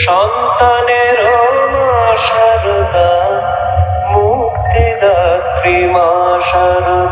সন্তানের মা সারদা মুক্তিদাত্রী মা সারদা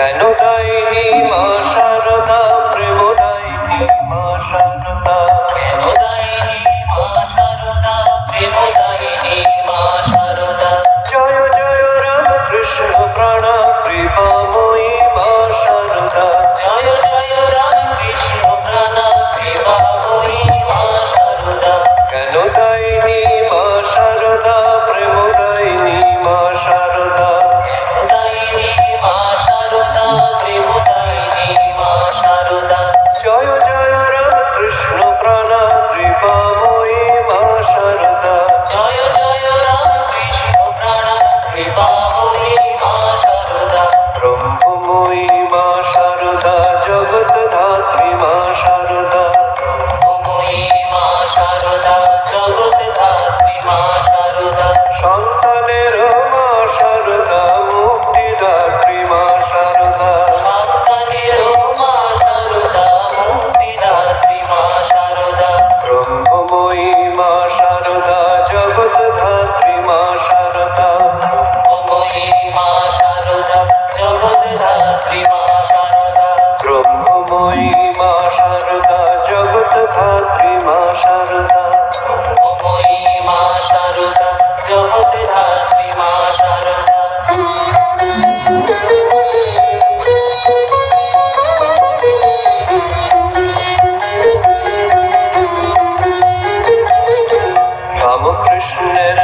কেন দায়নি মা স্বপ্নের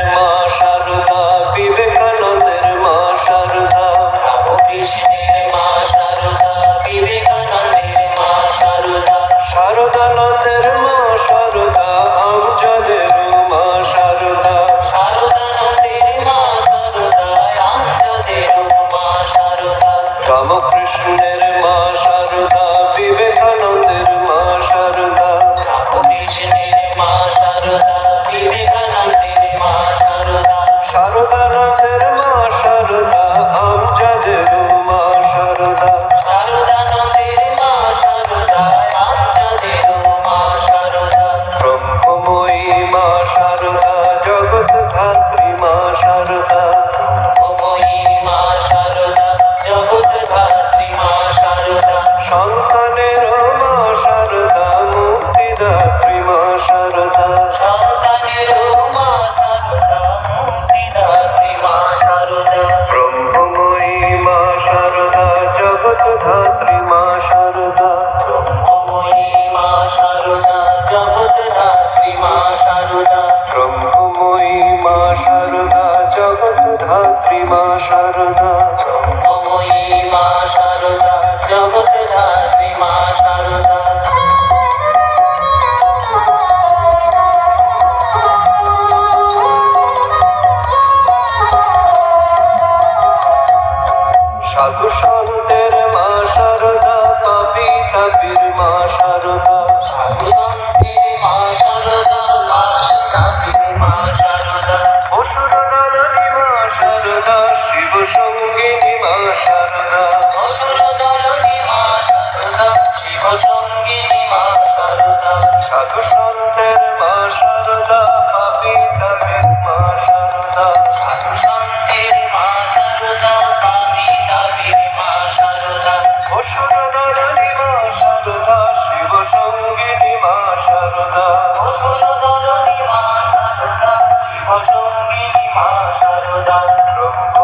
more. মা সারদা ব্রহ্ম